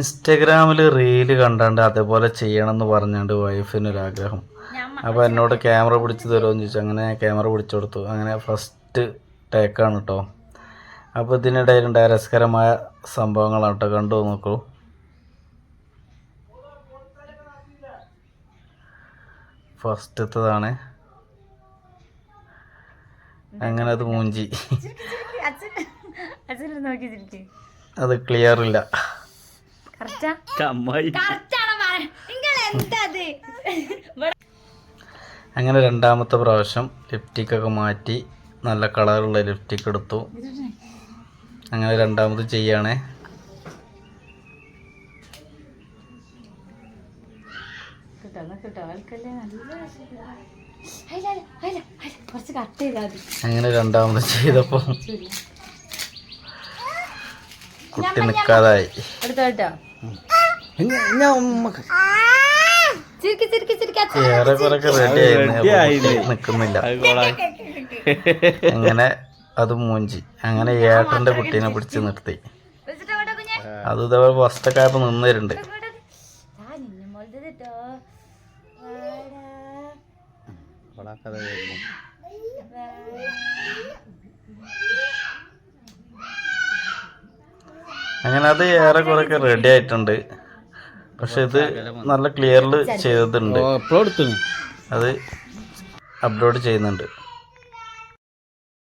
ഇൻസ്റ്റഗ്രാമിൽ റീൽ കണ്ടാണ്ട് അതേപോലെ ചെയ്യണം എന്ന് പറഞ്ഞാണ്ട് വൈഫിനൊരാഗ്രഹം അപ്പോൾ എന്നോട് ക്യാമറ പിടിച്ച് തരുമെന്ന് ചോദിച്ചു അങ്ങനെ ക്യാമറ പിടിച്ചു കൊടുത്തു അങ്ങനെ ഫസ്റ്റ് ടേക്കാണ് കേട്ടോ അപ്പോൾ ഇതിനിടയിലുണ്ടായ രസകരമായ സംഭവങ്ങളാണ് കേട്ടോ കണ്ടു നോക്കൂ ഫസ്റ്റത്തതാണ് അങ്ങനെ അത് മൂഞ്ചി അത് ക്ലിയർ ഇല്ല അങ്ങനെ രണ്ടാമത്തെ പ്രാവശ്യം ലിപ്റ്റിക്കൊക്കെ മാറ്റി നല്ല കളറുള്ള ലിപ്റ്റിക് എടുത്തു. അങ്ങനെ രണ്ടാമത് ചെയ്യാണേ. അങ്ങനെ രണ്ടാമത് ചെയ്തപ്പോ കുട്ടി നിൽക്കാതായി അങ്ങനെ അത് മൂഞ്ചി. അങ്ങനെ ഏട്ടന്റെ കുട്ടീനെ പിടിച്ച് നിർത്തി. അത് ഇതേപോലെ ഫസ്റ്റൊക്കെ ആയപ്പോൾ നിന്നിരുന്നുണ്ട് അങ്ങനെ അത് ഏറെ കുറെയൊക്കെ റെഡി ആയിട്ടുണ്ട്. പക്ഷെ ഇത് നല്ല ക്ലിയറിൽ ചെയ്തിട്ടുണ്ട് അത് അപ്ലോഡ് ചെയ്യുന്നുണ്ട്.